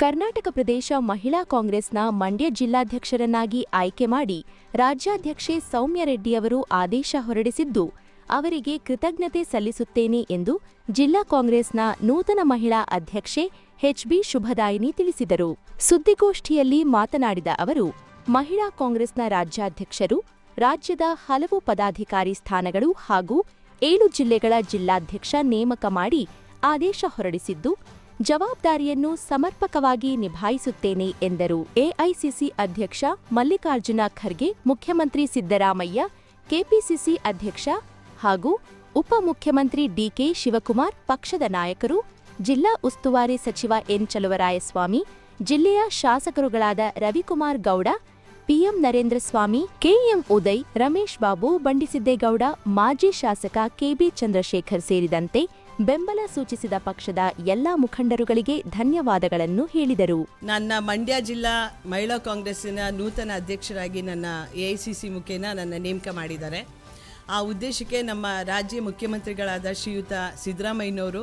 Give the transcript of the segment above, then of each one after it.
ಕರ್ನಾಟಕ ಪ್ರದೇಶ ಮಹಿಳಾ ಕಾಂಗ್ರೆಸ್ನ ಮಂಡ್ಯ ಜಿಲ್ಲಾಧ್ಯಕ್ಷರನ್ನಾಗಿ ಆಯ್ಕೆ ಮಾಡಿ ರಾಜ್ಯಾಧ್ಯಕ್ಷೆ ಸೌಮ್ಯ ರೆಡ್ಡಿಯವರು ಆದೇಶ ಹೊರಡಿಸಿದ್ದು, ಅವರಿಗೆ ಕೃತಜ್ಞತೆ ಸಲ್ಲಿಸುತ್ತೇನೆ ಎಂದು ಜಿಲ್ಲಾ ಕಾಂಗ್ರೆಸ್ನ ನೂತನ ಮಹಿಳಾ ಅಧ್ಯಕ್ಷೆ ಎಚ್ಬಿ ಶುಭದಾಯಿನಿ ತಿಳಿಸಿದರು. ಸುದ್ದಿಗೋಷ್ಠಿಯಲ್ಲಿ ಮಾತನಾಡಿದ ಅವರು, ಮಹಿಳಾ ಕಾಂಗ್ರೆಸ್ನ ರಾಜ್ಯಾಧ್ಯಕ್ಷರು, ರಾಜ್ಯದ ಹಲವು ಪದಾಧಿಕಾರಿ ಸ್ಥಾನಗಳು ಹಾಗೂ ಏಳು ಜಿಲ್ಲೆಗಳ ಜಿಲ್ಲಾಧ್ಯಕ್ಷ ನೇಮಕ ಮಾಡಿ ಆದೇಶ ಹೊರಡಿಸಿದ್ದು ಜವಾಬ್ದಾರಿಯನ್ನು ಸಮರ್ಪಕವಾಗಿ ನಿಭಾಯಿಸುತ್ತೇನೆ ಎಂದರು. ಎಐಸಿಸಿ ಅಧ್ಯಕ್ಷ ಮಲ್ಲಿಕಾರ್ಜುನ ಖರ್ಗೆ, ಮುಖ್ಯಮಂತ್ರಿ ಸಿದ್ದರಾಮಯ್ಯ, ಕೆಪಿಸಿಸಿ ಅಧ್ಯಕ್ಷ ಹಾಗೂ ಉಪಮುಖ್ಯಮಂತ್ರಿ ಡಿಕೆ ಶಿವಕುಮಾರ್, ಪಕ್ಷದ ನಾಯಕರು, ಜಿಲ್ಲಾ ಉಸ್ತುವಾರಿ ಸಚಿವ ಎನ್ ಚಲುವರಾಯಸ್ವಾಮಿ, ಜಿಲ್ಲೆಯ ಶಾಸಕರುಗಳಾದ ರವಿಕುಮಾರ್ ಗೌಡ, ಪಿಎಂ ನರೇಂದ್ರ ಸ್ವಾಮಿ, ಕೆಎಂ ಉದಯ್, ರಮೇಶ್ ಬಾಬು, ಬಂಡಿಸಿದ್ದೇಗೌಡ, ಮಾಜಿ ಶಾಸಕ ಕೆಬಿ ಚಂದ್ರಶೇಖರ್ ಸೇರಿದಂತೆ ಬೆಂಬಲ ಸೂಚಿಸಿದ ಪಕ್ಷದ ಎಲ್ಲಾ ಮುಖಂಡರುಗಳಿಗೆ ಧನ್ಯವಾದಗಳನ್ನು ಹೇಳಿದರು. ನನ್ನ ಮಂಡ್ಯ ಜಿಲ್ಲಾ ಮಹಿಳಾ ಕಾಂಗ್ರೆಸ್ನ ನೂತನ ಅಧ್ಯಕ್ಷರಾಗಿ ನನ್ನ ಎಐಸಿಸಿ ಮುಖೇನ ನನ್ನ ನೇಮಕ ಮಾಡಿದ್ದಾರೆ. ಆ ಉದ್ದೇಶಕ್ಕೆ ನಮ್ಮ ರಾಜ್ಯ ಮುಖ್ಯಮಂತ್ರಿಗಳಾದ ಶ್ರೀಯುತ ಸಿದ್ದರಾಮಯ್ಯನವರು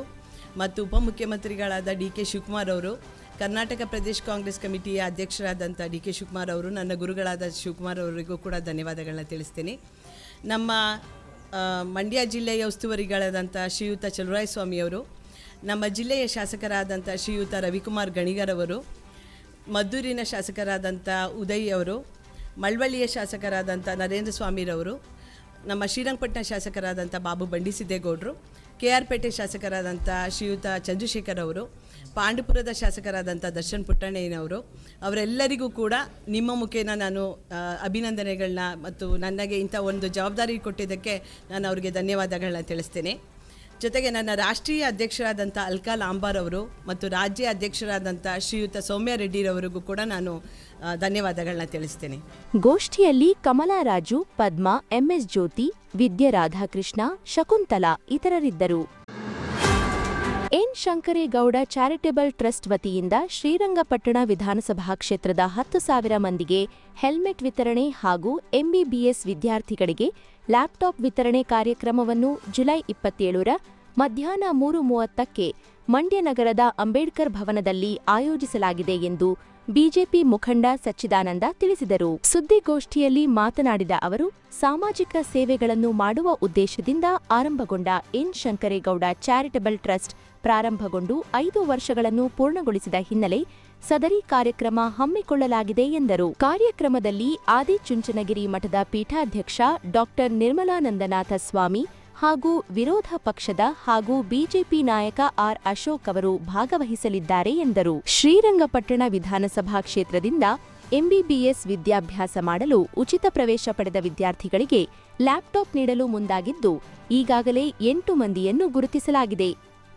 ಮತ್ತು ಉಪಮುಖ್ಯಮಂತ್ರಿಗಳಾದ ಡಿ ಕೆ ಶಿವಕುಮಾರ್ ಅವರು, ಕರ್ನಾಟಕ ಪ್ರದೇಶ ಕಾಂಗ್ರೆಸ್ ಕಮಿಟಿಯ ಅಧ್ಯಕ್ಷರಾದಂಥ ಡಿ ಕೆ ಶಿವಕುಮಾರ್ ಅವರು, ನನ್ನ ಗುರುಗಳಾದ ಶಿವಕುಮಾರ್ ಅವರಿಗೂ ಕೂಡ ಧನ್ಯವಾದಗಳನ್ನ ತಿಳಿಸ್ತೀನಿ. ನಮ್ಮ ಮಂಡ್ಯ ಜಿಲ್ಲೆಯ ಉಸ್ತುವಾರಿಗಳಾದಂಥ ಶ್ರೀಯುತ ಚಲುರಾಯಸ್ವಾಮಿಯವರು ನಮ್ಮ ಜಿಲ್ಲೆಯ ಶಾಸಕರಾದಂಥ ಶ್ರೀಯುತ ರವಿಕುಮಾರ್ ಗಣಿಗರವರು ಮದ್ದೂರಿನ ಶಾಸಕರಾದಂಥ ಉದಯ್ ಅವರು, ಮಳವಳ್ಳಿಯ ಶಾಸಕರಾದಂಥ ನರೇಂದ್ರ ಸ್ವಾಮಿರವರು ನಮ್ಮ ಶ್ರೀರಂಗಪಟ್ಟಣ ಶಾಸಕರಾದಂಥ ಬಾಬು ಬಂಡಿಸಿದ್ದೇಗೌಡರು ಕೆ ಆರ್ ಪೇಟೆ ಶಾಸಕರಾದಂಥ ಶ್ರೀಯುತ ಚಂದ್ರಶೇಖರ್ ಅವರು ಪಾಂಡುಪುರದ ಶಾಸಕರಾದಂಥ ದರ್ಶನ್ ಪುಟ್ಟಣ್ಣಯ್ಯನವರು, ಅವರೆಲ್ಲರಿಗೂ ಕೂಡ ನಿಮ್ಮ ಮುಖೇನ ನಾನು ಅಭಿನಂದನೆಗಳನ್ನ ಮತ್ತು ನನಗೆ ಇಂಥ ಒಂದು ಜವಾಬ್ದಾರಿ ಕೊಟ್ಟಿದ್ದಕ್ಕೆ ನಾನು ಅವರಿಗೆ ಧನ್ಯವಾದಗಳನ್ನ ತಿಳಿಸ್ತೇನೆ. ಜೊತೆಗೆ ನನ್ನ ರಾಷ್ಟ್ರೀಯ ಅಧ್ಯಕ್ಷರಾದಂಥ ಅಲ್ಕಾ ಲಾಂಬಾರ್ ಅವರು ಮತ್ತು ರಾಜ್ಯ ಅಧ್ಯಕ್ಷರಾದಂಥ ಶ್ರೀಯುತ ಸೌಮ್ಯ ರೆಡ್ಡಿರವರಿಗೂ ಕೂಡ ನಾನು ಧನ್ಯವಾದಗಳನ್ನ ತಿಳಿಸ್ತೇನೆ. ಗೋಷ್ಠಿಯಲ್ಲಿ ಕಮಲಾ ರಾಜು, ಪದ್ಮಾ ಎಂಎಸ್ ಜ್ಯೋತಿ, ವಿದ್ಯಾ ರಾಧಾಕೃಷ್ಣ, ಶಕುಂತಲಾ ಇತರರಿದ್ದರು. ಎನ್. ಶಂಕರೇಗೌಡ ಚಾರಿಟೇಬಲ್ ಟ್ರಸ್ಟ್ ವತಿಯಿಂದ ಶ್ರೀರಂಗಪಟ್ಟಣ ವಿಧಾನಸಭಾ ಕ್ಷೇತ್ರದ ಹತ್ತು ಸಾವಿರ ಮಂದಿಗೆ ಹೆಲ್ಮೆಟ್ ವಿತರಣೆ ಹಾಗೂ ಎಂಬಿಬಿಎಸ್ ವಿದ್ಯಾರ್ಥಿಗಳಿಗೆ ಲ್ಯಾಪ್ಟಾಪ್ ವಿತರಣೆ ಕಾರ್ಯಕ್ರಮವನ್ನು ಜುಲೈ ಇಪ್ಪತ್ತೇಳರ ಮಧ್ಯಾಹ್ನ ಮೂರು ಮೂವತ್ತಕ್ಕೆ ಮಂಡ್ಯ ನಗರದ ಅಂಬೇಡ್ಕರ್ ಭವನದಲ್ಲಿ ಆಯೋಜಿಸಲಾಗಿದೆ ಎಂದು ಬಿಜೆಪಿ ಮುಖಂಡ ಸಚ್ಚಿದಾನಂದ ತಿಳಿಸಿದರು. ಸುದ್ದಿಗೋಷ್ಠಿಯಲ್ಲಿ ಮಾತನಾಡಿದ ಅವರು, ಸಾಮಾಜಿಕ ಸೇವೆಗಳನ್ನು ಮಾಡುವ ಉದ್ದೇಶದಿಂದ ಆರಂಭಗೊಂಡ ಎನ್ ಶಂಕರೇಗೌಡ ಚಾರಿಟಬಲ್ ಟ್ರಸ್ಟ್ ಪ್ರಾರಂಭಗೊಂಡು ಐದು ವರ್ಷಗಳನ್ನು ಪೂರ್ಣಗೊಳಿಸಿದ ಹಿನ್ನೆಲೆ ಸದರಿ ಕಾರ್ಯಕ್ರಮ ಹಮ್ಮಿಕೊಳ್ಳಲಾಗಿದೆ ಎಂದರು. ಕಾರ್ಯಕ್ರಮದಲ್ಲಿ ಆದಿಚುಂಚನಗಿರಿ ಮಠದ ಪೀಠಾಧ್ಯಕ್ಷ ಡಾಕ್ಟರ್ ನಿರ್ಮಲಾನಂದನಾಥ ಸ್ವಾಮಿ ಹಾಗೂ ವಿರೋಧ ಪಕ್ಷದ ಹಾಗೂ ಬಿಜೆಪಿ ನಾಯಕ ಆರ್ ಅಶೋಕ್ ಅವರು ಭಾಗವಹಿಸಲಿದ್ದಾರೆ ಎಂದರು. ಶ್ರೀರಂಗಪಟ್ಟಣ ವಿಧಾನಸಭಾ ಕ್ಷೇತ್ರದಿಂದ ಎಂಬಿಬಿಎಸ್ ವಿದ್ಯಾಭ್ಯಾಸ ಮಾಡಲು ಉಚಿತ ಪ್ರವೇಶ ಪಡೆದ ವಿದ್ಯಾರ್ಥಿಗಳಿಗೆ ಲ್ಯಾಪ್ಟಾಪ್ ನೀಡಲು ಮುಂದಾಗಿದ್ದು, ಈಗಾಗಲೇ ಎಂಟು ಮಂದಿಯನ್ನು ಗುರುತಿಸಲಾಗಿದೆ.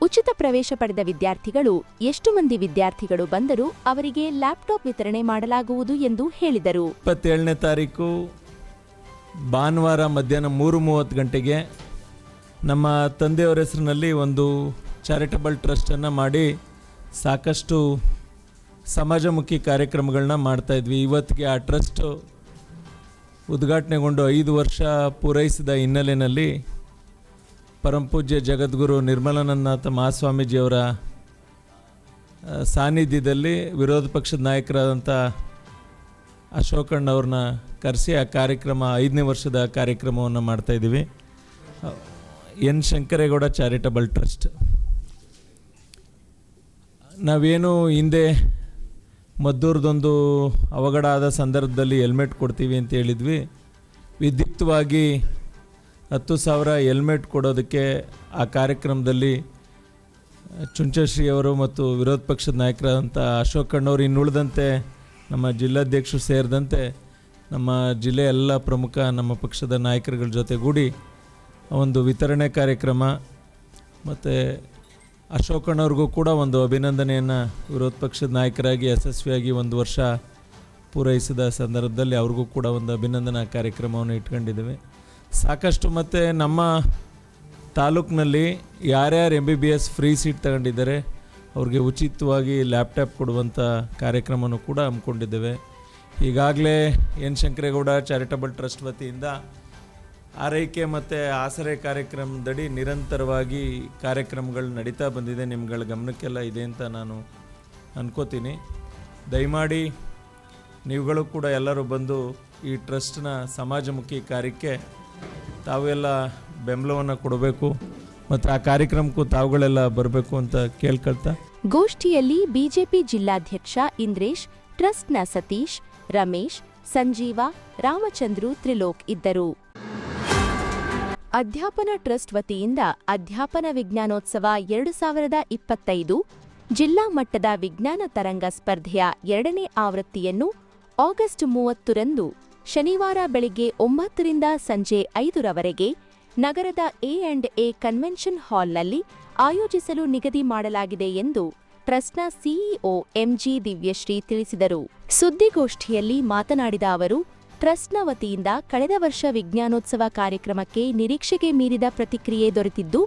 ಉಚಿತ ಪ್ರವೇಶ ಪಡೆದ ವಿದ್ಯಾರ್ಥಿಗಳು ಎಷ್ಟು ಮಂದಿ ವಿದ್ಯಾರ್ಥಿಗಳು ಬಂದರೂ ಅವರಿಗೆ ಲ್ಯಾಪ್ಟಾಪ್ ವಿತರಣೆ ಮಾಡಲಾಗುವುದು ಎಂದು ಹೇಳಿದರು. ಇಪ್ಪತ್ತೇಳನೇ ತಾರೀಕು ಭಾನುವಾರ ಮಧ್ಯಾಹ್ನ ಮೂರು ಮೂವತ್ತು ಗಂಟೆಗೆ ನಮ್ಮ ತಂದೆಯವರ ಹೆಸರಿನಲ್ಲಿ ಒಂದು ಚಾರಿಟಬಲ್ ಟ್ರಸ್ಟನ್ನು ಮಾಡಿ ಸಾಕಷ್ಟು ಸಮಾಜಮುಖಿ ಕಾರ್ಯಕ್ರಮಗಳನ್ನ ಮಾಡ್ತಾಯಿದ್ವಿ ಇವತ್ತಿಗೆ ಆ ಟ್ರಸ್ಟು ಉದ್ಘಾಟನೆಗೊಂಡು ಐದು ವರ್ಷ ಪೂರೈಸಿದ ಹಿನ್ನೆಲೆಯಲ್ಲಿ ಪರಮಪೂಜ್ಯ ಜಗದ್ಗುರು ನಿರ್ಮಲಾನಂದನಾಥ ಮಹಾಸ್ವಾಮೀಜಿಯವರ ಸಾನ್ನಿಧ್ಯದಲ್ಲಿ ವಿರೋಧ ಪಕ್ಷದ ನಾಯಕರಾದಂಥ ಅಶೋಕಣ್ಣವ್ರನ್ನ ಕರೆಸಿ ಆ ಕಾರ್ಯಕ್ರಮ, ಐದನೇ ವರ್ಷದ ಕಾರ್ಯಕ್ರಮವನ್ನು ಮಾಡ್ತಾಯಿದ್ದೀವಿ ಎನ್ ಶಂಕರೇಗೌಡ ಚಾರಿಟಬಲ್ ಟ್ರಸ್ಟ್. ನಾವೇನು ಹಿಂದೆ ಮದ್ದೂರದೊಂದು ಅವಘಡ ಆದ ಸಂದರ್ಭದಲ್ಲಿ ಹೆಲ್ಮೆಟ್ ಕೊಡ್ತೀವಿ ಅಂತ ಹೇಳಿದ್ವಿ. ವಿದ್ಯುಕ್ತವಾಗಿ ಹತ್ತು ಸಾವಿರ ಹೆಲ್ಮೆಟ್ ಕೊಡೋದಕ್ಕೆ ಆ ಕಾರ್ಯಕ್ರಮದಲ್ಲಿ ಚುಂಚಶ್ರೀ ಅವರು ಮತ್ತು ವಿರೋಧ ಪಕ್ಷದ ನಾಯಕರಾದಂಥ ಅಶೋಕ್ ಕಣ್ಣವರು ಇನ್ನುಳಿದಂತೆ ನಮ್ಮ ಜಿಲ್ಲಾಧ್ಯಕ್ಷರು ಸೇರಿದಂತೆ ನಮ್ಮ ಜಿಲ್ಲೆಯ ಎಲ್ಲ ಪ್ರಮುಖ ನಮ್ಮ ಪಕ್ಷದ ನಾಯಕರುಗಳ ಜೊತೆಗೂಡಿ ಒಂದು ವಿತರಣೆ ಕಾರ್ಯಕ್ರಮ, ಮತ್ತು ಅಶೋಕಣ್ಣವ್ರಿಗೂ ಕೂಡ ಒಂದು ಅಭಿನಂದನೆಯನ್ನು ವಿರೋಧ ಪಕ್ಷದ ನಾಯಕರಾಗಿ, ಯಶಸ್ವಿಯಾಗಿ ಒಂದು ವರ್ಷ ಪೂರೈಸಿದ ಸಂದರ್ಭದಲ್ಲಿ ಅವ್ರಿಗೂ ಕೂಡ ಒಂದು ಅಭಿನಂದನಾ ಕಾರ್ಯಕ್ರಮವನ್ನು ಇಟ್ಕೊಂಡಿದ್ದೇವೆ. ಸಾಕಷ್ಟು ಮತ್ತು ನಮ್ಮ ತಾಲೂಕಿನಲ್ಲಿ ಯಾರ್ಯಾರು M B B S free seat ತಗೊಂಡಿದ್ದಾರೆ, ಅವ್ರಿಗೆ ಉಚಿತವಾಗಿ ಲ್ಯಾಪ್ಟಾಪ್ ಕೊಡುವಂಥ ಕಾರ್ಯಕ್ರಮವನ್ನು ಕೂಡ ಹಮ್ಮಿಕೊಂಡಿದ್ದೇವೆ. ಈಗಾಗಲೇ ಎನ್ ಶಂಕರೇಗೌಡ ಚಾರಿಟಬಲ್ ಟ್ರಸ್ಟ್ ವತಿಯಿಂದ ಆರೈಕೆ ಮತ್ತು ಆಸರೆ ಕಾರ್ಯಕ್ರಮದಡಿ ನಿರಂತರವಾಗಿ ಕಾರ್ಯಕ್ರಮಗಳು ನಡೀತಾ ಬಂದಿದೆ. ನಿಮ್ಗಳ ಗಮನಕ್ಕೆಲ್ಲ ಇದೆ ಅಂತ ನಾನು ಅನ್ಕೋತೀನಿ. ದಯಮಾಡಿ ನೀವುಗಳು ಕೂಡ ಎಲ್ಲರೂ ಬಂದು ಈ ಟ್ರಸ್ಟ್ನ ಸಮಾಜಮುಖಿ ಕಾರ್ಯಕ್ಕೆ ತಾವೆಲ್ಲ ಬೆಂಬಲವನ್ನು ಕೊಡಬೇಕು ಮತ್ತು ಆ ಕಾರ್ಯಕ್ರಮಕ್ಕೂ ತಾವುಗಳೆಲ್ಲ ಬರಬೇಕು ಅಂತ ಕೇಳ್ಕೊಳ್ತಾ. ಗೋಷ್ಠಿಯಲ್ಲಿ ಬಿಜೆಪಿ ಜಿಲ್ಲಾಧ್ಯಕ್ಷ ಇಂದ್ರೇಶ್, ಟ್ರಸ್ಟ್ನ ಸತೀಶ್, ರಮೇಶ್, ಸಂಜೀವ, ರಾಮಚಂದ್ರು ತ್ರಿಲೋಕ್ ಇದ್ದರು. ಅಧ್ಯಾಪನ ಟ್ರಸ್ಟ್ ವತಿಯಿಂದ ಅಧ್ಯಾಪನ ವಿಜ್ಞಾನೋತ್ಸವ ಎರಡು ಸಾವಿರದ ಇಪ್ಪತ್ತೈದು, ಜಿಲ್ಲಾ ಮಟ್ಟದ ವಿಜ್ಞಾನ ತರಂಗ ಸ್ಪರ್ಧೆಯ ಎರಡನೇ ಆವೃತ್ತಿಯನ್ನು ಆಗಸ್ಟ್ ಮೂವತ್ತರಂದು ಶನಿವಾರ ಬೆಳಿಗ್ಗೆ ಒಂಬತ್ತರಿಂದ ಸಂಜೆ ಐದರವರೆಗೆ ನಗರದ ಎ ಅಂಡ್ ಎ ಕನ್ವೆನ್ಷನ್ ಹಾಲ್ನಲ್ಲಿ ಆಯೋಜಿಸಲು ನಿಗದಿ ಮಾಡಲಾಗಿದೆ ಎಂದು ಟ್ರಸ್ಟ್ನ ಸಿಇಒ ಎಂಜಿ ದಿವ್ಯಶ್ರೀ ತಿಳಿಸಿದರು. ಸುದ್ದಿಗೋಷ್ಠಿಯಲ್ಲಿ ಮಾತನಾಡಿದ ಅವರು ಟ್ರಸ್ಟ್ನ ವತಿಯಿಂದ ಕಳೆದ ವರ್ಷ ವಿಜ್ಞಾನೋತ್ಸವ ಕಾರ್ಯಕ್ರಮಕ್ಕೆ ನಿರೀಕ್ಷೆಗೆ ಮೀರಿದ ಪ್ರತಿಕ್ರಿಯೆ ದೊರೆತಿದ್ದು,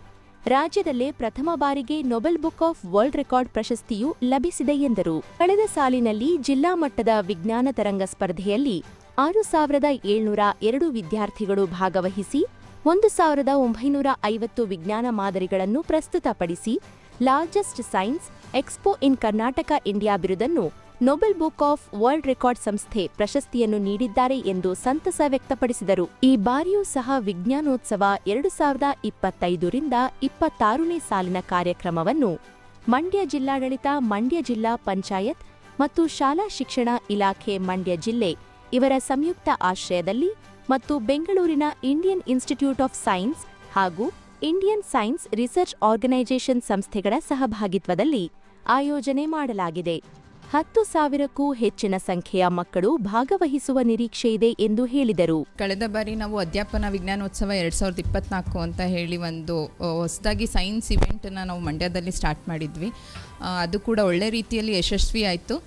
ರಾಜ್ಯದಲ್ಲೇ ಪ್ರಥಮ ಬಾರಿಗೆ Nobel Book of World Record ಪ್ರಶಸ್ತಿಯು ಲಭಿಸಿದೆ ಎಂದರು. ಕಳೆದ ಸಾಲಿನಲ್ಲಿ ಜಿಲ್ಲಾ ಮಟ್ಟದ ವಿಜ್ಞಾನ ತರಂಗ ಸ್ಪರ್ಧೆಯಲ್ಲಿ ಆರು ಸಾವಿರದ ಏಳ್ನೂರ ಎರಡು ವಿದ್ಯಾರ್ಥಿಗಳು ಭಾಗವಹಿಸಿ, ಒಂದು ಸಾವಿರದ ಒಂಬೈನೂರ ಐವತ್ತು ವಿಜ್ಞಾನ ಮಾದರಿಗಳನ್ನು ಪ್ರಸ್ತುತಪಡಿಸಿ, largest science expo in Karnataka India ಬಿರುದನ್ನು Nobel Book of World Record ಸಂಸ್ಥೆ ಪ್ರಶಸ್ತಿಯನ್ನು ನೀಡಿದ್ದಾರೆ ಎಂದು ಸಂತಸ ವ್ಯಕ್ತಪಡಿಸಿದರು. ಈ ಬಾರಿಯೂ ಸಹ ವಿಜ್ಞಾನೋತ್ಸವ ಎರಡು ಸಾವಿರದ ಇಪ್ಪತ್ತೈದರಿಂದ ಇಪ್ಪತ್ತಾರನೇ ಸಾಲಿನ ಕಾರ್ಯಕ್ರಮವನ್ನು ಮಂಡ್ಯ ಜಿಲ್ಲಾಡಳಿತ, ಮಂಡ್ಯ ಜಿಲ್ಲಾ ಪಂಚಾಯತ್ ಮತ್ತು ಶಾಲಾ ಶಿಕ್ಷಣ ಇಲಾಖೆ ಮಂಡ್ಯ ಜಿಲ್ಲೆ ಇವರ ಸಂಯುಕ್ತ ಆಶ್ರಯದಲ್ಲಿ ಮತ್ತು ಬೆಂಗಳೂರಿನ ಇಂಡಿಯನ್ ಇನ್ಸ್ಟಿಟ್ಯೂಟ್ ಆಫ್ ಸೈನ್ಸ್ ಹಾಗೂ ಇಂಡಿಯನ್ ಸೈನ್ಸ್ ರಿಸರ್ಚ್ ಆರ್ಗನೈಜೇಷನ್ ಸಂಸ್ಥೆಗಳ ಸಹಭಾಗಿತ್ವದಲ್ಲಿ ಆಯೋಜನೆ ಮಾಡಲಾಗಿದೆ. ಹತ್ತು ಸಾವಿರಕ್ಕೂ ಹೆಚ್ಚಿನ ಸಂಖ್ಯೆಯ ಮಕ್ಕಳು ಭಾಗವಹಿಸುವ ನಿರೀಕ್ಷೆ ಇದೆ ಎಂದು ಹೇಳಿದರು. ಕಳೆದ ಬಾರಿ ನಾವು ಅಧ್ಯಾಪನ ವಿಜ್ಞಾನೋತ್ಸವ ಎರಡು ಸಾವಿರದ ಇಪ್ಪತ್ನಾಲ್ಕು ಅಂತ ಹೇಳಿ ಒಂದು ಹೊಸದಾಗಿ ಸೈನ್ಸ್ ಇವೆಂಟನ್ನು ನಾವು ಮಂಡ್ಯದಲ್ಲಿ ಸ್ಟಾರ್ಟ್ ಮಾಡಿದ್ವಿ. ಅದು ಕೂಡ ಒಳ್ಳೆ ರೀತಿಯಲ್ಲಿ ಯಶಸ್ವಿ ಆಯಿತು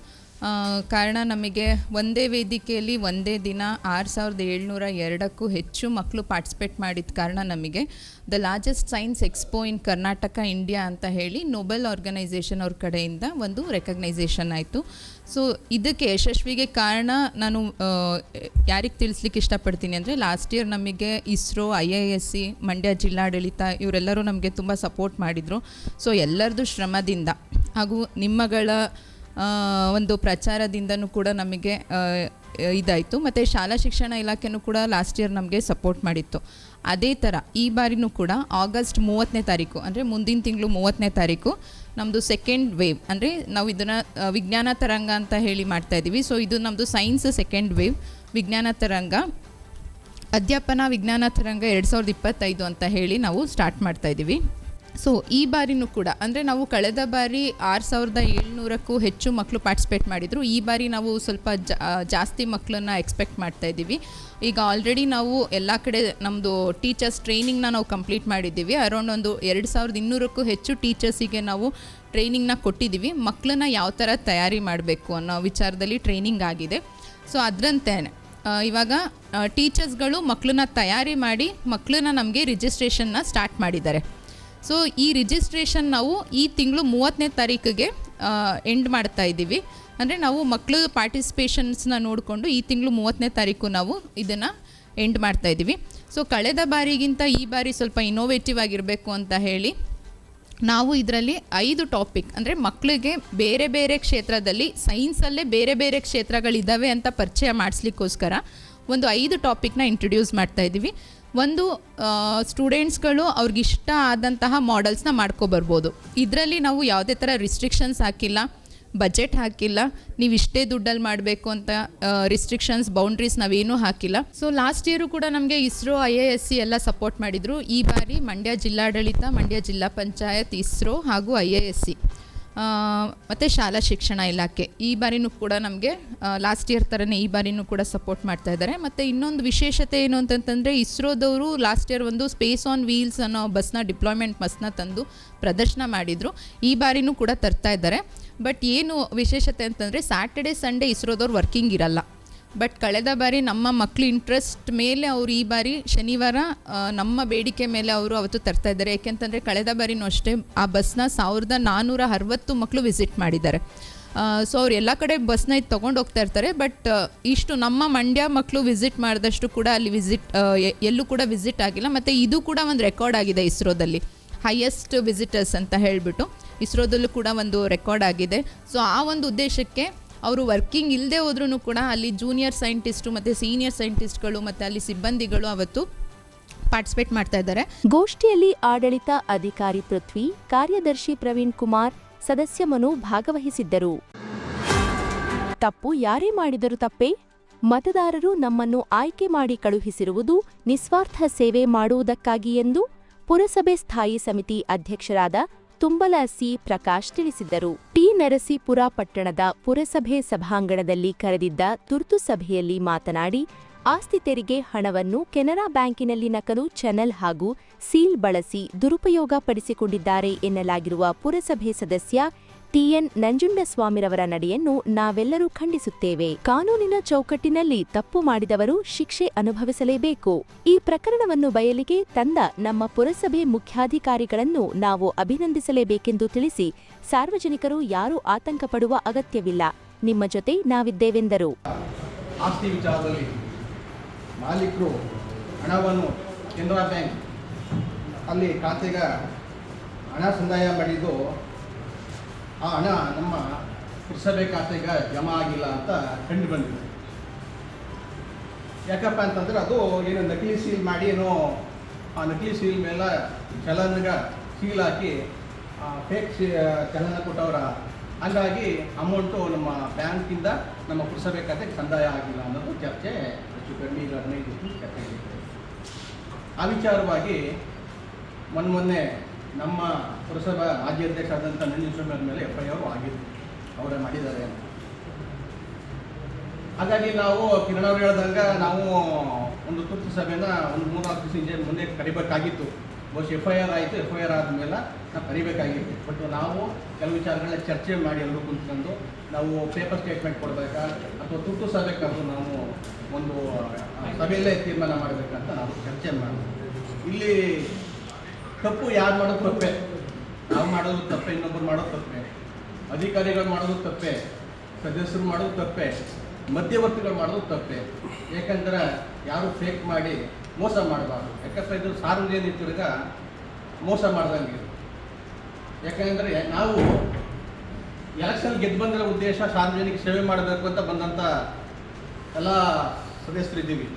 ಕಾರಣ ನಮಗೆ ಒಂದೇ ವೇದಿಕೆಯಲ್ಲಿ ಒಂದೇ ದಿನ ಆರು ಸಾವಿರದ ಏಳ್ನೂರ ಎರಡಕ್ಕೂ ಹೆಚ್ಚು ಮಕ್ಕಳು ಪಾರ್ಟಿಸಿಪೇಟ್ ಮಾಡಿದ ಕಾರಣ ನಮಗೆ the largest science expo in Karnataka India ಅಂತ ಹೇಳಿ ನೊಬೆಲ್ ಆರ್ಗನೈಸೇಷನ್ ಅವ್ರ ಕಡೆಯಿಂದ ಒಂದು ರೆಕಗ್ನೈಸೇಷನ್ ಆಯಿತು. ಸೊ ಇದಕ್ಕೆ ಯಶಸ್ವಿಗೆ ಕಾರಣ ನಾನು ಯಾರಿಗೆ ತಿಳಿಸ್ಲಿಕ್ಕೆ ಇಷ್ಟಪಡ್ತೀನಿ ಅಂದರೆ ಲಾಸ್ಟ್ ಇಯರ್ ನಮಗೆ ISRO I I S C Mandya ಜಿಲ್ಲಾಡಳಿತ ಇವರೆಲ್ಲರೂ ನಮಗೆ ತುಂಬ ಸಪೋರ್ಟ್ ಮಾಡಿದರು. ಸೊ ಎಲ್ಲರದ್ದು ಶ್ರಮದಿಂದ ಹಾಗೂ ನಿಮ್ಮಗಳ ಒಂದು ಪ್ರಚಾರದಿಂದನೂ ಕೂಡ ನಮಗೆ ಇದಾಯಿತು. ಮತ್ತು ಶಾಲಾ ಶಿಕ್ಷಣ ಇಲಾಖೆನೂ ಕೂಡ ಲಾಸ್ಟ್ ಇಯರ್ ನಮಗೆ ಸಪೋರ್ಟ್ ಮಾಡಿತ್ತು. ಅದೇ ಥರ ಈ ಬಾರಿನೂ ಕೂಡ ಆಗಸ್ಟ್ ಮೂವತ್ತನೇ ತಾರೀಕು, ಅಂದರೆ ಮುಂದಿನ ತಿಂಗಳು ಮೂವತ್ತನೇ ತಾರೀಕು ನಮ್ಮದು ಸೆಕೆಂಡ್ ವೇವ್ ಅಂದರೆ ನಾವು ಇದನ್ನು ವಿಜ್ಞಾನ ತರಂಗ ಅಂತ ಹೇಳಿ ಮಾಡ್ತಾ ಇದ್ದೀವಿ ಸೊ ಇದು ನಮ್ಮದು ಸೈನ್ಸ್ ಸೆಕೆಂಡ್ ವೇವ್ ವಿಜ್ಞಾನ ತರಂಗ. ಅಧ್ಯಾಪನ ವಿಜ್ಞಾನ ತರಂಗ ಎರಡು ಸಾವಿರದ ಇಪ್ಪತ್ತೈದು ಅಂತ ಹೇಳಿ ನಾವು ಸ್ಟಾರ್ಟ್ ಮಾಡ್ತಾ ಇದ್ದೀವಿ ಸೊ ಈ ಬಾರಿನೂ ಕೂಡ, ಅಂದರೆ ನಾವು ಕಳೆದ ಬಾರಿ ಆರು ಸಾವಿರದ ಏಳ್ನೂರಕ್ಕೂ ಹೆಚ್ಚು ಮಕ್ಕಳು ಪಾರ್ಟಿಸಿಪೇಟ್ ಮಾಡಿದರು. ಈ ಬಾರಿ ನಾವು ಸ್ವಲ್ಪ ಜಾಸ್ತಿ ಮಕ್ಕಳನ್ನ ಎಕ್ಸ್ಪೆಕ್ಟ್ ಮಾಡ್ತಾ ಇದ್ದೀವಿ. ಈಗ ಆಲ್ರೆಡಿ ನಾವು ಎಲ್ಲ ಕಡೆ ನಮ್ಮದು ಟೀಚರ್ಸ್ ಟ್ರೈನಿಂಗ್ನ ನಾವು ಕಂಪ್ಲೀಟ್ ಮಾಡಿದ್ದೀವಿ. ಅರೌಂಡ್ ಒಂದು ಎರಡು ಸಾವಿರದ ಇನ್ನೂರಕ್ಕೂ ಹೆಚ್ಚು ಟೀಚರ್ಸಿಗೆ ನಾವು ಟ್ರೈನಿಂಗ್ನ ಕೊಟ್ಟಿದ್ದೀವಿ. ಮಕ್ಕಳನ್ನ ಯಾವ ಥರ ತಯಾರಿ ಮಾಡಬೇಕು ಅನ್ನೋ ವಿಚಾರದಲ್ಲಿ ಟ್ರೈನಿಂಗ್ ಆಗಿದೆ. ಸೊ ಅದರಂತೆ ಇವಾಗ ಟೀಚರ್ಸ್ಗಳು ಮಕ್ಕಳನ್ನ ತಯಾರಿ ಮಾಡಿ ಮಕ್ಕಳನ್ನ ನಮಗೆ ರಿಜಿಸ್ಟ್ರೇಷನ್ನ ಸ್ಟಾರ್ಟ್ ಮಾಡಿದ್ದಾರೆ. ಸೊ ಈ ರಿಜಿಸ್ಟ್ರೇಷನ್ ನಾವು ಈ ತಿಂಗಳು ಮೂವತ್ತನೇ ತಾರೀಕಿಗೆ ಎಂಡ್ ಮಾಡ್ತಾ ಇದ್ದೀವಿ. ಅಂದರೆ ನಾವು ಮಕ್ಕಳು ಪಾರ್ಟಿಸಿಪೇಷನ್ಸ್ನ ನೋಡಿಕೊಂಡು ಈ ತಿಂಗಳು ಮೂವತ್ತನೇ ತಾರೀಕು ನಾವು ಇದನ್ನು ಎಂಡ್ ಮಾಡ್ತಾ ಇದ್ದೀವಿ. ಸೊ ಕಳೆದ ಬಾರಿಗಿಂತ ಈ ಬಾರಿ ಸ್ವಲ್ಪ ಇನ್ನೋವೇಟಿವ್ ಆಗಿರಬೇಕು ಅಂತ ಹೇಳಿ, ನಾವು ಇದರಲ್ಲಿ ಐದು ಟಾಪಿಕ್ ಅಂದರೆ ಮಕ್ಕಳಿಗೆ ಬೇರೆ ಬೇರೆ ಕ್ಷೇತ್ರದಲ್ಲಿ ಸೈನ್ಸಲ್ಲೇ ಬೇರೆ ಬೇರೆ ಕ್ಷೇತ್ರಗಳಿದ್ದಾವೆ ಅಂತ ಪರಿಚಯ ಮಾಡಿಸ್ಲಿಕ್ಕೋಸ್ಕರ ಒಂದು ಐದು ಟಾಪಿಕ್ನ ಇಂಟ್ರೊಡ್ಯೂಸ್ ಮಾಡ್ತಾ ಇದ್ದೀವಿ. ಒಂದು ಸ್ಟೂಡೆಂಟ್ಸ್ಗಳು ಅವ್ರಿಗೆ ಇಷ್ಟ ಆದಂತಹ ಮಾಡೆಲ್ಸ್ನ ಮಾಡ್ಕೊಬರ್ಬೋದು. ಇದರಲ್ಲಿ ನಾವು ಯಾವುದೇ ಥರ ರಿಸ್ಟ್ರಿಕ್ಷನ್ಸ್ ಹಾಕಿಲ್ಲ ಬಜೆಟ್ ಹಾಕಿಲ್ಲ, ನೀವು ಇಷ್ಟೇ ದುಡ್ಡಲ್ಲಿ ಮಾಡಬೇಕು ಅಂತ ರಿಸ್ಟ್ರಿಕ್ಷನ್ಸ್ ಬೌಂಡ್ರೀಸ್ ನಾವೇನೂ ಹಾಕಿಲ್ಲ. ಸೊ ಲಾಸ್ಟ್ ಇಯರು ಕೂಡ ನಮಗೆ ISRO I A S C ಎಲ್ಲ ಸಪೋರ್ಟ್ ಮಾಡಿದರು. ಈ ಬಾರಿ ಮಂಡ್ಯ ಜಿಲ್ಲಾಡಳಿತ, ಮಂಡ್ಯ ಜಿಲ್ಲಾ ಪಂಚಾಯತ್, ಇಸ್ರೋ ಹಾಗೂ ಐ ಎ ಎಸ್ ಸಿ ಮತ್ತು ಶಾಲಾ ಶಿಕ್ಷಣ ಇಲಾಖೆ. ಈ ಬಾರಿನೂ ಕೂಡ ನಮಗೆ ಲಾಸ್ಟ್ ಇಯರ್ ಥರನೇ ಈ ಬಾರಿನೂ ಕೂಡ ಸಪೋರ್ಟ್ ಮಾಡ್ತಾ ಇದ್ದಾರೆ. ಮತ್ತು ಇನ್ನೊಂದು ವಿಶೇಷತೆ ಏನು ಅಂತಂತಂದರೆ, ಇಸ್ರೋದವರು ಲಾಸ್ಟ್ ಇಯರ್ ಒಂದು ಸ್ಪೇಸ್ ಆನ್ ವೀಲ್ಸ್ ಅನ್ನೋ ಬಸ್ನ ಡಿಪ್ಲಾಯ್ಮೆಂಟ್ ಬಸ್ನ ತಂದು ಪ್ರದರ್ಶನ ಮಾಡಿದರು. ಈ ಬಾರಿನೂ ಕೂಡ ತರ್ತಾ ಇದ್ದಾರೆ. ಬಟ್ ಏನು ವಿಶೇಷತೆ ಅಂತಂದರೆ ಸ್ಯಾಟರ್ಡೆ ಸಂಡೇ ಇಸ್ರೋದವ್ರು ವರ್ಕಿಂಗ್ ಇರಲ್ಲ. ಬಟ್ ಕಳೆದ ಬಾರಿ ನಮ್ಮ ಮಕ್ಕಳು ಇಂಟ್ರೆಸ್ಟ್ ಮೇಲೆ ಅವರು ಈ ಬಾರಿ ಶನಿವಾರ ನಮ್ಮ ಬೇಡಿಕೆ ಮೇಲೆ ಅವರು ಅವತ್ತು ತರ್ತಾ ಇದ್ದಾರೆ. ಯಾಕೆಂತಂದರೆ ಕಳೆದ ಬಾರಿನೂ ಅಷ್ಟೇ ಆ ಬಸ್ನ ಸಾವಿರದ ನಾನ್ನೂರ ಅರವತ್ತು ಮಕ್ಕಳು ವಿಸಿಟ್ ಮಾಡಿದ್ದಾರೆ. ಸೊ ಅವ್ರು ಎಲ್ಲ ಕಡೆ ಬಸ್ನ ಇದು ತೊಗೊಂಡು ಹೋಗ್ತಾ ಇರ್ತಾರೆ. ಬಟ್ ಇಷ್ಟು ನಮ್ಮ ಮಂಡ್ಯ ಮಕ್ಕಳು ವಿಸಿಟ್ ಮಾಡಿದಷ್ಟು ಕೂಡ ಅಲ್ಲಿ ವಿಸಿಟ್ ಎಲ್ಲೂ ಕೂಡ ವಿಸಿಟ್ ಆಗಿಲ್ಲ. ಮತ್ತು ಇದು ಕೂಡ ಒಂದು ರೆಕಾರ್ಡ್ ಆಗಿದೆ ಇಸ್ರೋದಲ್ಲಿ. ಹೈಯೆಸ್ಟ್ ವಿಸಿಟರ್ಸ್ ಅಂತ ಹೇಳಿಬಿಟ್ಟು ಇಸ್ರೋದಲ್ಲೂ ಕೂಡ ಒಂದು ರೆಕಾರ್ಡ್ ಆಗಿದೆ. ಸೊ ಆ ಒಂದು ಉದ್ದೇಶಕ್ಕೆ ಅವರು ವರ್ಕಿಂಗ್ ಇಲ್ಲದೆ ಹೋದ್ರೂ ಕೂಡ ಅಲ್ಲಿ ಜೂನಿಯರ್ ಸೈಂಟಿಸ್ಟು ಮತ್ತು ಸೀನಿಯರ್ ಸೈಂಟಿಸ್ಟ್ಗಳು ಮತ್ತು ಅಲ್ಲಿ ಸಿಬ್ಬಂದಿಗಳು ಅವತ್ತು ಪಾರ್ಟಿಸಿಪೇಟ್ ಮಾಡ್ತಾ ಇದ್ದಾರೆ. ಗೋಷ್ಠಿಯಲ್ಲಿ ಆಡಳಿತ ಅಧಿಕಾರಿ ಪೃಥ್ವಿ, ಕಾರ್ಯದರ್ಶಿ ಪ್ರವೀಣ್ ಕುಮಾರ್, ಸದಸ್ಯ ಮನು ಭಾಗವಹಿಸಿದ್ದರು. ತಪ್ಪು ಯಾರೇ ಮಾಡಿದರೂ ತಪ್ಪೇ. ಮತದಾರರು ನಮ್ಮನ್ನು ಆಯ್ಕೆ ಮಾಡಿ ಕಳುಹಿಸಿರುವುದು ನಿಸ್ವಾರ್ಥ ಸೇವೆ ಮಾಡುವುದಕ್ಕಾಗಿ ಎಂದು ಪುರಸಭೆ ಸ್ಥಾಯಿ ಸಮಿತಿ ಅಧ್ಯಕ್ಷರಾದ ತುಂಬಲ ಸಿ ಪ್ರಕಾಶ್ ತಿಳಿಸಿದ್ದರು. ಟಿ. ನರಸೀಪುರ ಪಟ್ಟಣದ ಪುರಸಭೆ ಸಭಾಂಗಣದಲ್ಲಿ ಕರೆದಿದ್ದ ತುರ್ತು ಸಭೆಯಲ್ಲಿ ಮಾತನಾಡಿ, ಆಸ್ತಿ ತೆರಿಗೆ ಹಣವನ್ನು ಕೆನರಾ ಬ್ಯಾಂಕಿನಲ್ಲಿ ನಕಲು ಚಾನೆಲ್ ಹಾಗೂ ಸೀಲ್ ಬಳಸಿ ದುರುಪಯೋಗ ಪಡಿಸಿಕೊಂಡಿದ್ದಾರೆ ಎನ್ನಲಾಗಿರುವ ಪುರಸಭೆ ಸದಸ್ಯ ಟಿಎನ್ ನಂಜುಂಡಸ್ವಾಮಿರವರ ನಡೆಯನ್ನು ನಾವೆಲ್ಲರೂ ಖಂಡಿಸುತ್ತೇವೆ. ಕಾನೂನಿನ ಚೌಕಟ್ಟಿನಲ್ಲಿ ತಪ್ಪು ಮಾಡಿದವರು ಶಿಕ್ಷೆ ಅನುಭವಿಸಲೇಬೇಕು. ಈ ಪ್ರಕರಣವನ್ನು ಬಯಲಿಗೆ ತಂದ ನಮ್ಮ ಪುರಸಭೆ ಮುಖ್ಯಾಧಿಕಾರಿಗಳನ್ನು ನಾವು ಅಭಿನಂದಿಸಲೇಬೇಕೆಂದು ತಿಳಿಸಿ ಸಾರ್ವಜನಿಕರು ಯಾರೂ ಆತಂಕ ಪಡುವ ಅಗತ್ಯವಿಲ್ಲ. ನಿಮ್ಮ ಜೊತೆ ನಾವಿದ್ದೇವೆಂದರು. ಆಸ್ತಿ ವಿಚಾರದಲ್ಲಿ ಮಾಲೀಕರು ಹಣವನ್ನು ಕೆನರಾ ಬ್ಯಾಂಕ್ ಅಲ್ಲಿ ಖಾತೆಗೆ ಹಣ ಸಂದಾಯ ಮಾಡಿದ್ದು ಆ ಹಣ ನಮ್ಮ ಪುರಸಭೆ ಖಾತೆಗೆ ಜಮಾ ಆಗಿಲ್ಲ ಅಂತ ಕಂಡು ಬಂದಿದೆ ಯಾಕಪ್ಪ ಅಂತಂದ್ರೆ ಅದು ಏನು ನಕಲಿ ಸೀಲ್ ಮಾಡಿ ಏನೋ ಆ ನಕಲಿ ಸೀಲ್ ಮೇಲೆ ಚಲನ್ಗೆ ಸೀಲ್ ಹಾಕಿ ಫೇಕ್ ಚಲನ ಕೊಟ್ಟವರ ಹಾಗಾಗಿ ಅಮೌಂಟು ನಮ್ಮ ಬ್ಯಾಂಕಿಂದ ನಮ್ಮ ಪುರಸಭೆ ಖಾತೆಗೆ ಸಂದಾಯ ಆಗಿಲ್ಲ ಅನ್ನೋದು ಚರ್ಚೆ ಹೆಚ್ಚು ಕಡಿಮೆ ಈಗ ಹದಿನೈದು ಚರ್ಚೆ. ಆ ವಿಚಾರವಾಗಿ ಮೊನ್ನೆ ಮೊನ್ನೆ ನಮ್ಮ ಪುರಸಭಾ ಮಾಜಿ ಅಧ್ಯಕ್ಷ ಆದಂಥ ನಂಜುಸ್ವಾಮಿ ಮೇಲೆ ಎಫ್ ಐ ಆರ್ ಆಗಿತ್ತು. ಅವರೇ ಮಾಡಿದ್ದಾರೆ ಹಾಗಾಗಿ ನಾವು ಕಿರಣ್ ಅವರು ಹೇಳ್ದಂಗೆ ನಾವು ಒಂದು ತುರ್ತು ಸಭೆನ ಒಂದು ಮೂರ್ನಾಲ್ಕು ದಿವಸ ಹಿಂದೆ ಮುಂದೆ ಕರಿಬೇಕಾಗಿತ್ತು. ಬಹುಶಃ ಎಫ್ ಐ ಆರ್ ಆಯಿತು. ಎಫ್ ಐ ಆರ್ ಆದಮೇಲೆ ನಾವು ಕರಿಬೇಕಾಗಿತ್ತು. ಬಟ್ ನಾವು ಕೆಲವು ವಿಚಾರಗಳನ್ನ ಚರ್ಚೆ ಮಾಡಿ ಎಲ್ಲರೂ ಕುಂತ್ಕೊಂಡು ನಾವು ಪೇಪರ್ ಸ್ಟೇಟ್ಮೆಂಟ್ ಕೊಡಬೇಕಾ ಅಥವಾ ತುರ್ತು ಸಭೆ ಕರೆದು ನಾವು ಒಂದು ಸಭೆಯಲ್ಲೇ ತೀರ್ಮಾನ ಮಾಡಬೇಕಂತ ನಾವು ಚರ್ಚೆ ಮಾಡಿದ್ವಿ ಇಲ್ಲಿ ತಪ್ಪು ಯಾರು ಮಾಡೋದು ತಪ್ಪೆ? ನಾವು ಮಾಡೋದು ತಪ್ಪೆ ಇನ್ನೊಬ್ಬರು ಮಾಡೋದು ತಪ್ಪೆ. ಅಧಿಕಾರಿಗಳು ಮಾಡೋದು ತಪ್ಪೆ, ಸದಸ್ಯರು ಮಾಡೋದು ತಪ್ಪೆ, ಮಧ್ಯವರ್ತಿಗಳು ಮಾಡೋದು ತಪ್ಪೆ. ಯಾಕಂದ್ರೆ ಯಾರು ಫೇಕ್ ಮಾಡಿ ಮೋಸ ಮಾಡಬಾರ್ದು. ಯಾಕಂದ್ರೆ ಇದು ಸಾರ್ವಜನಿಕರಿಗೆ ಮೋಸ ಮಾಡ್ದಂಗೆ ಯಾಕಂದರೆ ನಾವು ಎಲೆಕ್ಷನ್ ಗೆದ್ದು ಬಂದಿರೋ ಉದ್ದೇಶ ಸಾರ್ವಜನಿಕ ಸೇವೆ ಮಾಡಬೇಕು ಅಂತ ಬಂದಂಥ ಎಲ್ಲ ಸದಸ್ಯರಿದ್ದೀವಿ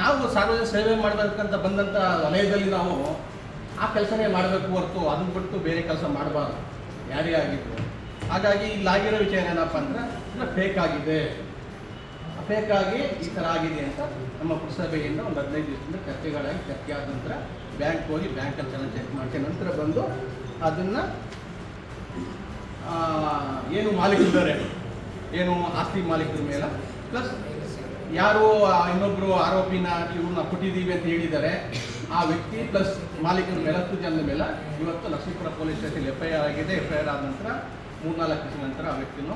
ನಾವು ಸಾರ್ವಜನಿಕ ಸೇವೆ ಮಾಡಬೇಕಂತ ಬಂದಂಥ ವಲಯದಲ್ಲಿ ನಾವು ಆ ಕೆಲಸನೇ ಮಾಡಬೇಕು ಹೊರತು ಅದನ್ನ ಬಿಟ್ಟು ಬೇರೆ ಕೆಲಸ ಮಾಡಬಾರ್ದು. ಯಾರೇ ಆಗಿತ್ತು ಹಾಗಾಗಿ ಇಲ್ಲಾಗಿರೋ ವಿಚಾರ ಏನಪ್ಪ ಅಂದ್ರೆ ಇದು ಫೇಕ್ ಆಗಿದೆ. ಫೇಕ್ ಆಗಿ ಈ ಥರ ಆಗಿದೆ ಅಂತ ನಮ್ಮ ಪುರಸಭೆಯಿಂದ ಒಂದು ಹದಿನೈದು ದಿವಸದಿಂದ ಚರ್ಚೆಗಳಾಗಿ ಚರ್ಚೆ ಆದ ನಂತರ ಬ್ಯಾಂಕ್ ಹೋಗಿ ಬ್ಯಾಂಕಲ್ಲಿ ಚೆನ್ನಾಗಿ ಚೆಕ್ ಮಾಡಿಸಿ ನಂತರ ಬಂದು ಅದನ್ನು ಏನು ಮಾಲೀಕರಿದ್ದಾರೆ, ಏನು ಆಸ್ತಿ ಮಾಲೀಕರ ಮೇಲೆ ಪ್ಲಸ್ ಯಾರು ಇನ್ನೊಬ್ಬರು ಆರೋಪಿನ ಇವ್ರನ್ನ ಕೊಟ್ಟಿದ್ದೀವಿ ಅಂತ ಹೇಳಿದ್ದಾರೆ. ಆ ವ್ಯಕ್ತಿ ಪ್ಲಸ್ ಮಾಲೀಕನ ಮೇಲೆ ಹತ್ತು ಜನದ ಮೇಲೆ ಇವತ್ತು Lakshmipura police station F I R ಆಗಿದೆ. ಎಫ್ ಐ ಆರ್ ಆದ ನಂತರ ಮೂರ್ನಾಲ್ಕು ದಿವಸ ನಂತರ ಆ ವ್ಯಕ್ತಿನೂ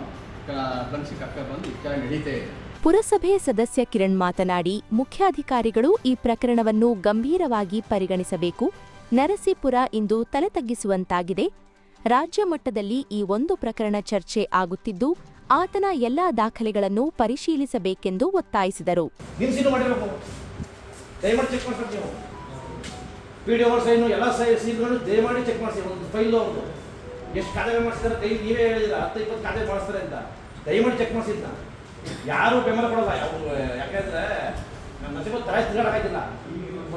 ಬಂಧಿಸಿ ಕಕ್ಕ ಬಂದು ವಿಚಾರಣೆ ನಡೀತಾ ಇದೆ. ಪುರಸಭೆ ಸದಸ್ಯ ಕಿರಣ್ ಮಾತನಾಡಿ ಮುಖ್ಯಾಧಿಕಾರಿಗಳು ಈ ಪ್ರಕರಣವನ್ನು ಗಂಭೀರವಾಗಿ ಪರಿಗಣಿಸಬೇಕು. ನರಸೀಪುರ ಇಂದು ತಲೆ ತಗ್ಗಿಸುವಂತಾಗಿದೆ. ರಾಜ್ಯ ಮಟ್ಟದಲ್ಲಿ ಈ ಒಂದು ಪ್ರಕರಣ ಚರ್ಚೆ ಆಗುತ್ತಿದ್ದು ಆತನ ಎಲ್ಲಾ ದಾಖಲೆಗಳನ್ನು ಪರಿಶೀಲಿಸಬೇಕೆಂದು ಒತ್ತಾಯಿಸಿದರು. ಪಿ ಡಿ ಓವರ್ ಸೈನು ಎಲ್ಲ ಸೈ ಸೀಲ್ಗಳು ದಯಮಾಡಿ ಚೆಕ್ ಮಾಡಿಸಿ, ಒಂದು ಫೈಲು ಅವ್ರದ್ದು ಎಷ್ಟು ಖಾತೆ ಮಾಡಿಸ್ತಾರೆ ಕೈ ನೀವೇ ಹೇಳಿದಿರ, ಹತ್ತು, ಇಪ್ಪತ್ತು ಖಾತೆ ಮಾಡಿಸ್ತಾರೆ ಅಂತ. ದಯಮಾಡಿ ಚೆಕ್ ಮಾಡಿಸಿದ್ನ ಯಾರು ಬೆಂಬಲ ಕೊಡಲ್ಲ ಯಾಕೆಂದ್ರೆ ನಮ್ಮ ನಸೀಬ ತಲೆ ತಿರುಗಾಡಕ್ಕಾಗಿಲ್ಲ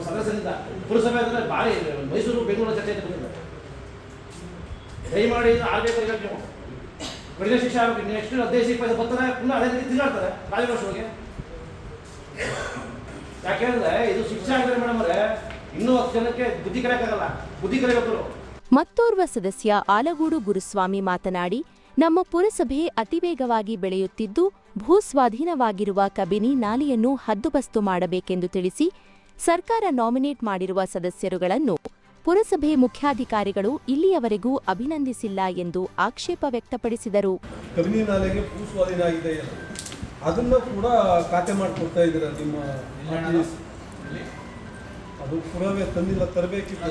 ಸದಸ್ಯರಿಂದ ಪುರಸಭೆ ಅಂದರೆ ಭಾರಿ, ಮೈಸೂರು, ಬೆಂಗಳೂರು ಚರ್ಚೆ ಬಂದಿದೆ ದಯಮಾಡಿ ಆಗಬೇಕು ಈಗ ನೀವು. ಕಡಿಮೆ ಶಿಕ್ಷೆ ಆಗಬೇಕು. ನೆಕ್ಸ್ಟ್ ಹದಿನೈದು ಇಪ್ಪತ್ತು ಬರ್ತಾರೆ, ಪುನಃ ಅದೇ ರೀತಿ ತಿರುಗಾಡ್ತಾರೆ ರಾಜಭಾಷೆಗೆ ಯಾಕೆಂದ್ರೆ ಇದು ಶಿಕ್ಷೆ ಆಗಿದೆ ಮೇಡಮ್ ಅವರೇ ಇನ್ನೂ ಹತ್ತು ಜನಕ್ಕೆ ಬುದ್ಧಿ ಕರೆಯಕ್ಕಾಗಲ್ಲ ಬುದ್ಧಿ ಕಲಿಬೇಕು ಮತ್ತೋರ್ವ ಸದಸ್ಯ ಆಲಗೂಡು ಗುರುಸ್ವಾಮಿ ಮಾತನಾಡಿ ನಮ್ಮ ಪುರಸಭೆ ಅತಿವೇಗವಾಗಿ ಬೆಳೆಯುತ್ತಿದ್ದು ಭೂಸ್ವಾಧೀನವಾಗಿರುವ ಕಬಿನಿ ನಾಲೆಯನ್ನು ಹದ್ದುಬಸ್ತು ಮಾಡಬೇಕೆಂದು ತಿಳಿಸಿ ಸರ್ಕಾರ ನಾಮಿನೇಟ್ ಮಾಡಿರುವ ಸದಸ್ಯರುಗಳನ್ನು ಪುರಸಭೆ ಮುಖ್ಯಾಧಿಕಾರಿಗಳು ಇಲ್ಲಿಯವರೆಗೂ ಅಭಿನಂದಿಸಿಲ್ಲ ಎಂದು ಆಕ್ಷೇಪ ವ್ಯಕ್ತಪಡಿಸಿದರು. ಕಬಿನಿ ನಾಲೆಗೆ ಭೂಸ್ವಾಧೀನ ಆಗಿದೆ. ಅದನ್ನು ಕೂಡ ಖಾತೆ ಮಾಡಿಕೊಡ್ತಾ ಇದ್ದೀರಾ ನಿಮ್ಮ. ಅದು ಪುರಾವೆ ತಂದಿಲ್ಲ ತರಬೇಕಿತ್ತು.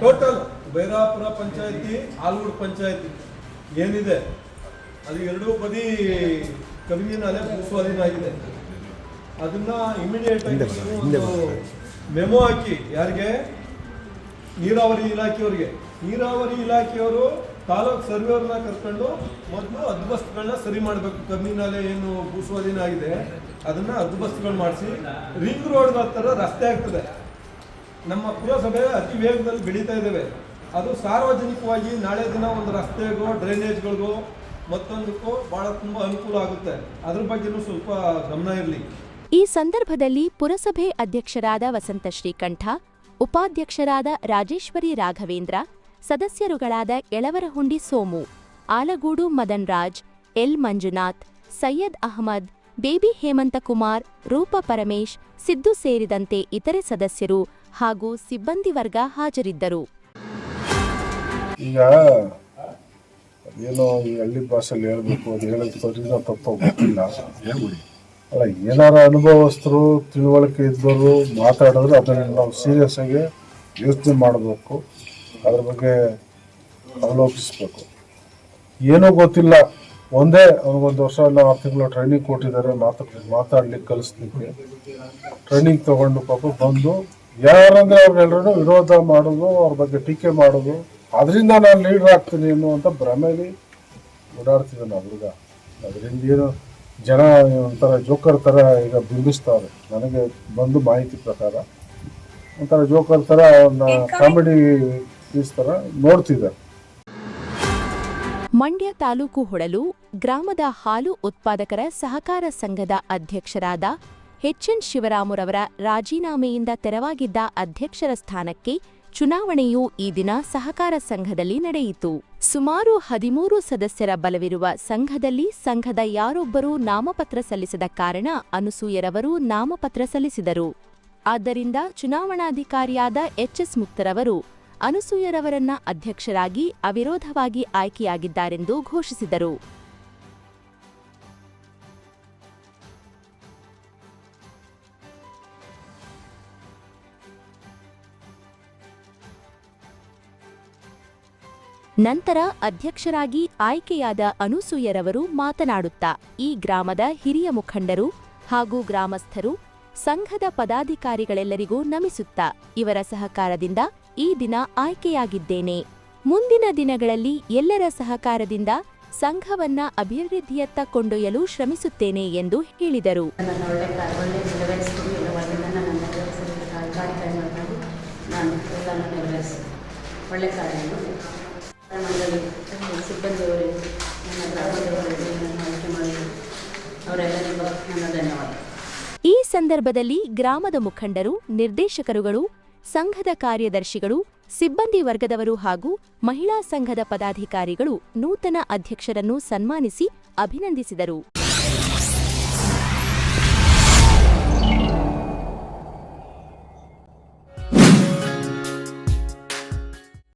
ಟೋಟಲ್ ಬೈರಾಪುರ ಪಂಚಾಯತಿ ಆಲೂರು ಪಂಚಾಯತಿ ಏನಿದೆ? ಅದು ಎರಡೂ ಬದಿ ಕಬಿನಿ ಭೂಸ್ವಾಧೀನ ಭೂ ಸ್ವಾಧೀನ ಆಗಿದೆ ಅದನ್ನ ಇಮಿಡಿಯೇಟ್ ಆಗಿ ಮೆಮೊ ಹಾಕಿ. ಯಾರಿಗೆ? ನೀರಾವರಿ ಇಲಾಖೆಯವರಿಗೆ. ನೀರಾವರಿ ಇಲಾಖೆಯವರು ತಾಲೂಕು ಸರ್ವೇವ್ರನ್ನ ಕರ್ಕೊಂಡು ಮೊದಲು ಹದ್ಬಸ್ತುಗಳನ್ನ ಸರಿ ಮಾಡಬೇಕು. ಕಮ್ಮಿನಾಲೆ ಏನು ಭೂಸ್ವಾಧೀನ ಆಗಿದೆ. ಅದನ್ನ ಬಸ್ಗಳು ಮಾಡಿಸಿ, ರಿಂಗ್ ರೋಡ್ ಥರ ರಸ್ತೆ ಆಗ್ತದೆ. ನಮ್ಮ ಪುರಸಭೆ ಅತಿ ವೇಗದಲ್ಲಿ ಬೆಳೀತಾ ಇದ್ದೇವೆ. ಅದು ಸಾರ್ವಜನಿಕವಾಗಿ ನಾಳೆ ದಿನ ಒಂದು ರಸ್ತೆಗೋ, ಡ್ರೈನೇಜ್ಗಳಿಗೋ, ಮತ್ತೊಂದಕ್ಕೂ ಬಹಳ ತುಂಬ ಅನುಕೂಲ ಆಗುತ್ತೆ. ಅದ್ರ ಬಗ್ಗೆನೂ ಸ್ವಲ್ಪ ಗಮನ ಇರಲಿ. ಈ ಸಂದರ್ಭದಲ್ಲಿ ಪುರಸಭೆ ಅಧ್ಯಕ್ಷರಾದ ವಸಂತ ಶ್ರೀಕಂಠ, ಉಪಾಧ್ಯಕ್ಷರಾದ ರಾಜೇಶ್ವರಿ ರಾಘವೇಂದ್ರ, ಸದಸ್ಯರುಗಳಾದ ಎಳವರಹುಂಡಿ ಸೋಮು, ಆಲಗೂಡು ಮದನ್ ರಾಜ್ ಎಲ್ ಮಂಜುನಾಥ್, ಸೈಯದ್ ಅಹಮದ್ ಬೇಬಿ ಹೇಮಂತಕುಮಾರ್, ರೂಪ ಪರಮೇಶ್, ಸಿದ್ದು ಸೇರಿದಂತೆ ಇತರೆ ಸದಸ್ಯರು ಹಾಗೂ ಸಿಬ್ಬಂದಿ ವರ್ಗ ಹಾಜರಿದ್ದರು. ಈಗ ಏನೋ ಹಳ್ಳಿ ಭಾಷೆಯಲ್ಲಿ ಹೇಳಬೇಕು ಅದು ಹೇಳೋದು ತಪ್ಪು ತಪ್ಪೋ ಗೊತ್ತಿಲ್ಲ. ಅಲ್ಲ, ಏನಾರ ಅನುಭವಸ್ಥರು, ತಿಳುವಳಿಕೆ ಇದ್ದವರು ಮಾತಾಡಿದ್ರೆ ಅದನ್ನು ನಾವು ಸೀರಿಯಸ್ ಆಗಿ ಯೋಚನೆ ಮಾಡಬೇಕು. ಅದ್ರ ಬಗ್ಗೆ ಅವಲೋಕಿಸ್ಬೇಕು. ಏನೂ ಗೊತ್ತಿಲ್ಲ. ಒಂದೇ ಅವ್ರಿಗೊಂದು ವರ್ಷ ಎಲ್ಲ ಆರು ತಿಂಗಳು ಟ್ರೈನಿಂಗ್ ಕೊಟ್ಟಿದ್ದಾರೆ ಮಾತು ಮಾತಾಡ್ಲಿಕ್ಕೆ ಕಲಿಸ್ಲಿಕ್ಕೆ. ಟ್ರೈನಿಂಗ್ ತಗೊಂಡು ಪಾಪ ಬಂದು ಯಾರಂದ್ರೆ ಅವ್ರನ್ನೆಲ್ಲರೂ ವಿರೋಧ ಮಾಡೋದು ಅವ್ರ ಬಗ್ಗೆ ಟೀಕೆ ಮಾಡೋದು. ಅದರಿಂದ ನಾನು ಲೀಡರ್ ಆಗ್ತೀನಿ ಅನ್ನುವಂಥ ಭ್ರಮೆಯಲ್ಲಿ ಓಡಾಡ್ತಿದ್ದಾನೆ ಆ ಹುಡುಗ. ಅದರಿಂದ ಏನು ಜನ ಒಂಥರ ಜೋಕರ್ ಥರ ಈಗ ಬಿಂಬಿಸ್ತಾವ್ರೆ ನನಗೆ ಬಂದು ಮಾಹಿತಿ ಪ್ರಕಾರ ಒಂಥರ ಜೋಕರ್ ಥರ ಅವ್ರನ್ನ ಕಾಮಿಡಿ ಪೀಸ್ ಥರ ನೋಡ್ತಿದ್ದಾರೆ. ಮಂಡ್ಯ ತಾಲೂಕು ಹೊಳಲು ಗ್ರಾಮದ ಹಾಲು ಉತ್ಪಾದಕರ ಸಹಕಾರ ಸಂಘದ ಅಧ್ಯಕ್ಷರಾದ ಎಚ್ಎನ್ ಶಿವರಾಮುರವರ ರಾಜೀನಾಮೆಯಿಂದ ತೆರವಾಗಿದ್ದ ಅಧ್ಯಕ್ಷರ ಸ್ಥಾನಕ್ಕೆ ಚುನಾವಣೆಯು ಈ ದಿನ ಸಹಕಾರ ಸಂಘದಲ್ಲಿ ನಡೆಯಿತು. ಸುಮಾರು ಹದಿಮೂರು ಸದಸ್ಯರ ಬಲವಿರುವ ಸಂಘದಲ್ಲಿ ಸಂಘದ ಯಾರೊಬ್ಬರೂ ನಾಮಪತ್ರ ಸಲ್ಲಿಸದ ಕಾರಣ ಅನುಸೂಯರವರು ನಾಮಪತ್ರ ಸಲ್ಲಿಸಿದರು. ಆದ್ದರಿಂದ ಚುನಾವಣಾಧಿಕಾರಿಯಾದ ಎಚ್ಎಸ್ ಮುಕ್ತರವರು ಅನುಸೂಯರವರನ್ನ ಅಧ್ಯಕ್ಷರಾಗಿ ಅವಿರೋಧವಾಗಿ ಆಯ್ಕೆಯಾಗಿದ್ದಾರೆಂದು ಘೋಷಿಸಿದರು. ನಂತರ ಅಧ್ಯಕ್ಷರಾಗಿ ಆಯ್ಕೆಯಾದ ಅನುಸೂಯರವರು ಮಾತನಾಡುತ್ತಾ ಈ ಗ್ರಾಮದ ಹಿರಿಯ ಮುಖಂಡರು ಹಾಗೂ ಗ್ರಾಮಸ್ಥರು ಸಂಘದ ಪದಾಧಿಕಾರಿಗಳೆಲ್ಲರಿಗೂ ನಮಿಸುತ್ತಾ ಇವರ ಸಹಕಾರದಿಂದ ಈ ದಿನ ಆಯ್ಕೆಯಾಗಿದ್ದೇನೆ. ಮುಂದಿನ ದಿನಗಳಲ್ಲಿ ಎಲ್ಲರ ಸಹಕಾರದಿಂದ ಸಂಘವನ್ನ ಅಭಿವೃದ್ಧಿಯತ್ತ ಕೊಂಡೊಯ್ಯಲು ಶ್ರಮಿಸುತ್ತೇನೆ ಎಂದು ಹೇಳಿದರು. ಈ ಸಂದರ್ಭದಲ್ಲಿ ಗ್ರಾಮದ ಮುಖಂಡರು, ನಿರ್ದೇಶಕರುಗಳು, ಸಂಘದ ಕಾರ್ಯದರ್ಶಿಗಳು, ಸಿಬ್ಬಂದಿ ವರ್ಗದವರು ಹಾಗೂ ಮಹಿಳಾ ಸಂಘದ ಪದಾಧಿಕಾರಿಗಳು ನೂತನ ಅಧ್ಯಕ್ಷರನ್ನು ಸನ್ಮಾನಿಸಿ ಅಭಿನಂದಿಸಿದರು.